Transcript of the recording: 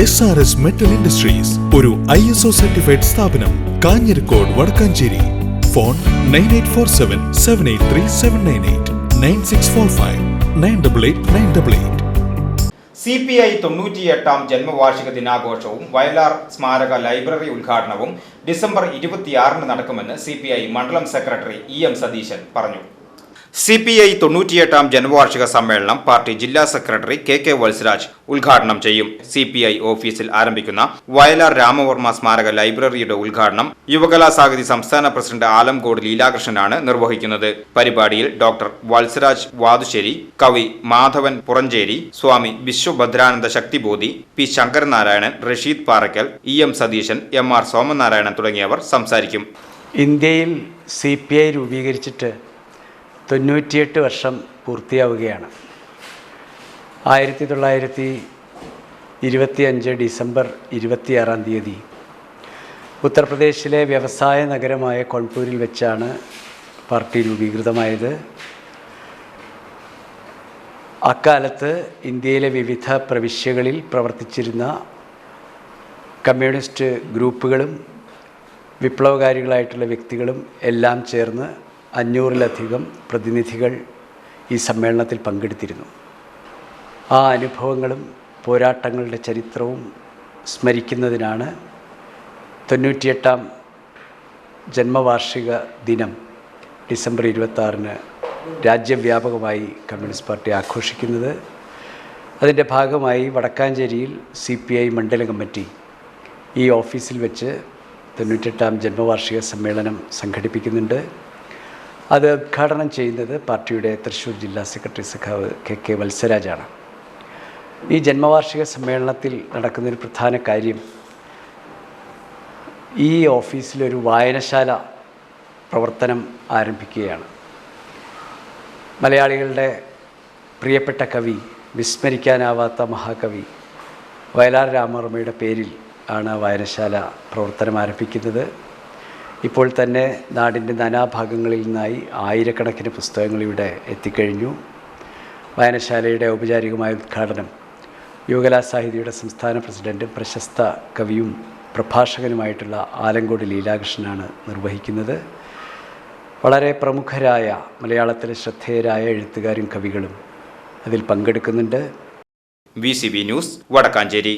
S R S metal industries ഒരു I S O certified സ്ഥാപനം Kanjirakode Vadakkanchery. Phone nine eight four seven seven eight three seven nine eight nine six four five nine double eight nine double eight C P I തൊണ്ണൂറ്റിയെട്ടാം ജന്മവാർഷിക ദിനാഘോഷവും വയലാർ സ്മാരക library ഉദ്ഘാടനവും December ഇരുപത്തിയാറിന് നടക്കുമെന്ന് C P I മണ്ഡലം secretary E M Satheesan പറഞ്ഞു. C P I തൊണ്ണൂറ്റിയെട്ടാം ജന്മവാർഷിക സമ്മേളനം പാർട്ടി ജില്ലാ സെക്രട്ടറി കെ കെ വത്സരാജ് ഉദ്ഘാടനം ചെയ്യും. സി പി ഐ ഓഫീസിൽ ആരംഭിക്കുന്ന വയലാർ രാമവർമ്മ സ്മാരക ലൈബ്രറിയുടെ ഉദ്ഘാടനം യുവകലാസാഗതി സംസ്ഥാന പ്രസിഡന്റ് ആലംകോട് ലീലാകൃഷ്ണനാണ് നിർവഹിക്കുന്നത്. പരിപാടിയിൽ ഡോക്ടർ വത്സരാജ് വാതുശ്ശേരി കവി Madhavan Puranchery Swami Vishwabhadrananda Shaktibodhi P Sankaranarayanan Rasheed Parakkal E M Satheesan M R Somanarayanan തുടങ്ങിയവർ സംസാരിക്കും. ഇന്ത്യയിൽ സി പി ഐ രൂപീകരിച്ചിട്ട് തൊണ്ണൂറ്റിയെട്ട് വർഷം പൂർത്തിയാവുകയാണ്. ആയിരത്തി തൊള്ളായിരത്തി ഇരുപത്തിയഞ്ച് ഡിസംബർ ഇരുപത്തിയാറാം തീയതി ഉത്തർപ്രദേശിലെ വ്യവസായ നഗരമായ കോൺപൂരിൽ വെച്ചാണ് പാർട്ടി രൂപീകൃതമായത്. അക്കാലത്ത് ഇന്ത്യയിലെ വിവിധ പ്രവിശ്യകളിൽ പ്രവർത്തിച്ചിരുന്ന കമ്മ്യൂണിസ്റ്റ് ഗ്രൂപ്പുകളും വിപ്ലവകാരികളായിട്ടുള്ള വ്യക്തികളും എല്ലാം ചേർന്ന് അഞ്ഞൂറിലധികം പ്രതിനിധികൾ ഈ സമ്മേളനത്തിൽ പങ്കെടുത്തിരുന്നു. ആ അനുഭവങ്ങളും പോരാട്ടങ്ങളുടെ ചരിത്രവും സ്മരിക്കുന്നതിനാണ് തൊണ്ണൂറ്റിയെട്ടാം ജന്മവാർഷിക ദിനം ഡിസംബർ ഇരുപത്താറിന് രാജ്യവ്യാപകമായി കമ്മ്യൂണിസ്റ്റ് പാർട്ടി ആഘോഷിക്കുന്നത്. അതിന്റെ ഭാഗമായി വടക്കാഞ്ചേരിയിൽ സി പി ഐ മണ്ഡല കമ്മിറ്റി ഈ ഓഫീസിൽ വെച്ച് തൊണ്ണൂറ്റെട്ടാം ജന്മവാർഷിക സമ്മേളനം സംഘടിപ്പിക്കുന്നുണ്ട്. അത് ഉദ്ഘാടനം ചെയ്യുന്നത് പാർട്ടിയുടെ തൃശ്ശൂർ ജില്ലാ സെക്രട്ടറി സഖാവ് കെ കെ വത്സരാജാണ്. ഈ ജന്മവാർഷിക സമ്മേളനത്തിൽ നടക്കുന്നൊരു പ്രധാന കാര്യം ഈ ഓഫീസിലൊരു വായനശാല പ്രവർത്തനം ആരംഭിക്കുകയാണ്. മലയാളികളുടെ പ്രിയപ്പെട്ട കവി വിസ്മരിക്കാനാവാത്ത മഹാകവി വയലാർ രാമവർമ്മയുടെ പേരിൽ ആണ് വായനശാല പ്രവർത്തനം ആരംഭിക്കുന്നത്. ഇപ്പോൾ തന്നെ നാടിന്റെ നാനാഭാഗങ്ങളിൽ നിന്നായി ആയിരക്കണക്കിന് പുസ്തകങ്ങൾ ഇവിടെ എത്തിക്കഴിഞ്ഞു. വായനശാലയുടെ ഔപചാരികമായ ഉദ്ഘാടനം യുവകലാ സാഹിതിയുടെ സംസ്ഥാന പ്രസിഡന്റ് പ്രശസ്ത കവിയും പ്രഭാഷകനുമായിട്ടുള്ള ആലങ്കോട് ലീലാകൃഷ്ണനാണ് നിർവഹിക്കുന്നത്. വളരെ പ്രമുഖരായ മലയാളത്തിലെ ശ്രദ്ധേയരായ എഴുത്തുകാരും കവികളും അതിൽ പങ്കെടുക്കുന്നുണ്ട്. V news Vadakkanchery.